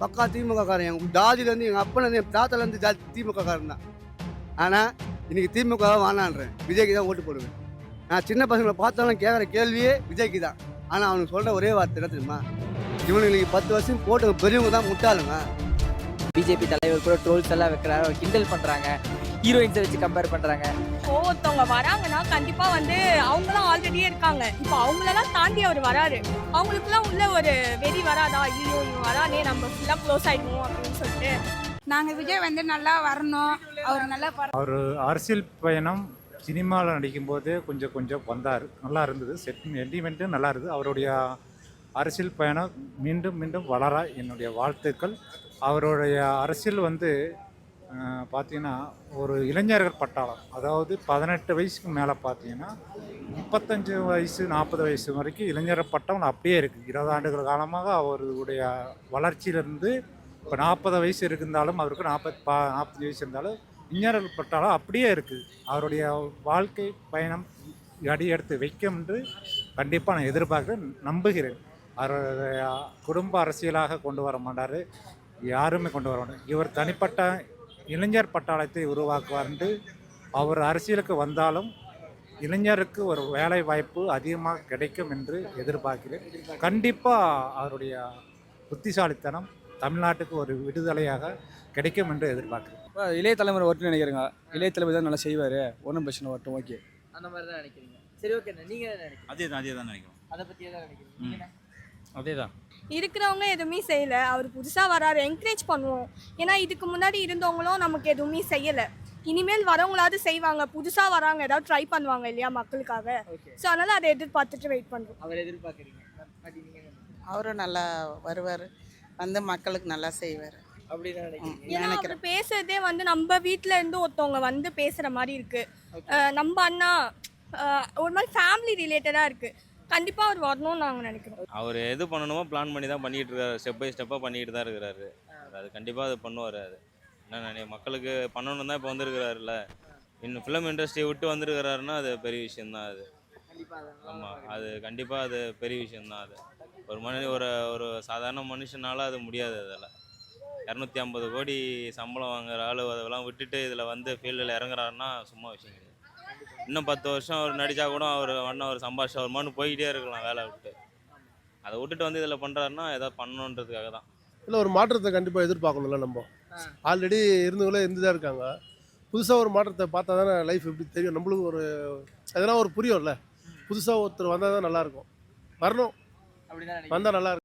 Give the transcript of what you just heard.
பக்கா திமுக காரன் எங்கள் ஜாதியிலேருந்து எங்கள் அப்பன்லேருந்து என் தாத்தாலேருந்து ஜாதி திமுக காரன் தான். ஆனால் இன்றைக்கி திமுக வானான்றேன் விஜய்க்கு தான் ஓட்டு போடுவேன். நான் சின்ன பசங்களை பார்த்தாலும் கேட்குற கேள்வியே விஜய்க்கு தான். ஆனால் அவனுக்கு சொல்கிற ஒரே வார்த்தை என்ன தெரியுமா? இவனுங்களுக்கு பத்து வருஷம் போட்டு பெரியவங்க தான் முட்டாளுங்க. பிஜேபி தலைவர் கூட ட்ரோல்ஸ் எல்லாம் வைக்கிறாரு கிண்டல் பண்றாங்க ஹீரோயின்ஸை வச்சு கம்பேர் பண்றாங்க. ஒருத்தவங்க வராங்கன்னா கண்டிப்பா வந்து அவங்களாம் ஆல்ரெடியே இருக்காங்க. இப்போ அவங்களெல்லாம் தாண்டி அவர் வராரு. அவங்களுக்குலாம் உள்ள ஒரு வெறி வராதா? ஐயோ இவன் வரானே நம்ம ஃபுல்லா க்ளோஸ் ஆயிடுவோம் அப்படின்னு சொல்லிட்டு. நாங்க விஜய் வந்து நல்லா வரணும். அவர் நல்லா அவர் அரசியல் பயணம் சினிமாவில் நடிக்கும்போது கொஞ்சம் கொஞ்சம் வந்தார். நல்லா இருந்தது. செட் சென்டிமெண்ட்டும் நல்லா இருந்தது. அவருடைய அரசியல் பயணம் மீண்டும் மீண்டும் வளர என்னுடைய வாழ்த்துக்கள். அவருடைய அரசியல் வந்து பார்த்தீங்கன்னா ஒரு இளைஞர்கள் பட்டாளம். அதாவது பதினெட்டு வயசுக்கு மேலே பார்த்தீங்கன்னா முப்பத்தஞ்சு வயசு நாற்பது வயசு வரைக்கும் இளைஞர் பட்டம் அப்படியே இருக்குது இருபது ஆண்டுகள் காலமாக அவருடைய வளர்ச்சியிலிருந்து இப்போ நாற்பது வயசு இருந்தாலும் அவருக்கு நாற்பது பா நாற்பது வயசு இருந்தாலும் இளைஞர்கள் பட்டாளம் அப்படியே இருக்குது அவருடைய வாழ்க்கை பயணம் அடி எடுத்து வைக்கும் என்று கண்டிப்பாக நான் எதிர்பார்க்க நம்புகிறேன். அவருடைய குடும்ப அரசியலாக கொண்டு வர மாட்டார். யாருமே கொண்டு வர மாட்டார். இவர் தனிப்பட்ட இளைஞர் பட்டாளத்தை உருவாக்குவார் என்று அவர் அரசியலுக்கு வந்தாலும் இளைஞருக்கு ஒரு வேலை வாய்ப்பு அதிகமாக கிடைக்கும் என்று எதிர்பார்க்கிறேன். கண்டிப்பாக அவருடைய புத்திசாலித்தனம் தமிழ்நாட்டுக்கு ஒரு விடுதலையாக கிடைக்கும் என்று எதிர்பார்க்கிறேன். இப்போ இளைய தலைமுறை வரட்டும்னு நினைக்கிறேங்க. இளைய தலைவர் தான் நல்லா செய்வார். ஒன்றும் பிரச்சனை வரட்டும் ஓகே. அந்த மாதிரி தான் நினைக்கிறீங்க. சரி ஓகே நீங்க என்ன நினைக்கிறீங்க? அதே தான் அதே தான் நினைக்கிறோம் அதை பத்தி என்ன? நினைக்கிறீங்க நீங்க என்ன? அதே தான் இருக்கிறவங்க எதுவுமே செய்யல. அவர் புதுசா வராரு. என்கரேஜ் பண்ணுவோம். ஏன்னா இதுக்கு முன்னாடி இருந்தவங்களும் நமக்கு எதுவுமே செய்யல. இனிமேல் வரவங்களாவது செய்வாங்க. புதுசா வராங்க. ஏதாவது ட்ரை பண்ணுவாங்க இல்லையா மக்களுக்காக. ஸோ அதனால அதை எதிர்பார்த்துட்டு வெயிட் பண்றோம். அவர் எதிர்பார்க்குறீங்க? அவரும் நல்லா வருவார். வந்து மக்களுக்கு நல்லா செய்வார். ஏன்னா. அவர் பேசுறதே வந்து நம்ம வீட்ல இருந்து ஒருத்தவங்க வந்து பேசுற மாதிரி இருக்கு. அஹ் நம்ம அண்ணா அஹ் ஒரு மாதிரி ஃபேமிலி ரிலேட்டடா இருக்கு. கண்டிப்பா அவர் வரணும்னு நாங்க நினைக்கிறோம். அவர் எது பண்ணணுமோ பிளான் பண்ணி தான் பண்ணிட்டு இருக்காரு. ஸ்டெப் பை ஸ்டெப்பாக பண்ணிட்டு தான் இருக்கிறாரு. அது கண்டிப்பாக அது பண்ணுவார் அது. என்ன மக்களுக்கு பண்ணணும் தான் இப்போ வந்திருக்கிறாருல இன்னும் ஃபிலிம் இண்டஸ்ட்ரியை விட்டு வந்திருக்கிறாருன்னா அது பெரிய விஷயம்தான் அது. ஆமாம் அது கண்டிப்பாக அது பெரிய விஷயம்தான் அது. ஒரு மனு ஒரு ஒரு சாதாரண மனுஷனால அது முடியாது அதில் இரநூத்தி ஐம்பது கோடி சம்பளம் வாங்குற ஆள் அதெல்லாம் விட்டுட்டு இதில் வந்து ஃபீல்டில் இறங்குறாருன்னா சும்மா விஷயம் கிடையாது. இன்னும் பத்து வருஷம் அவர் நடித்தா கூட அவர் அண்ணன் ஒரு சம்பாஷ் வருமானு போய்கிட்டே இருக்கலாம் வேலை விட்டு. அதை விட்டுட்டு வந்து இதில் பண்ணுறாருன்னா ஏதாவது பண்ணணுன்றதுக்காக தான். இல்லை ஒரு மாற்றத்தை கண்டிப்பாக எதிர்பார்க்கணும்ல நம்ம. ஆல்ரெடி இருந்தவங்களே இருந்து தான் இருக்காங்க. புதுசாக ஒரு மாற்றத்தை பார்த்தா தானே லைஃப் எப்படி தெரியும்? நம்மளுக்கு ஒரு எதனா ஒரு புரியும்ல. புதுசாக ஒருத்தர் வந்தால் தான் நல்லாயிருக்கும் வரணும். வந்தால் நல்லா இருக்கும்.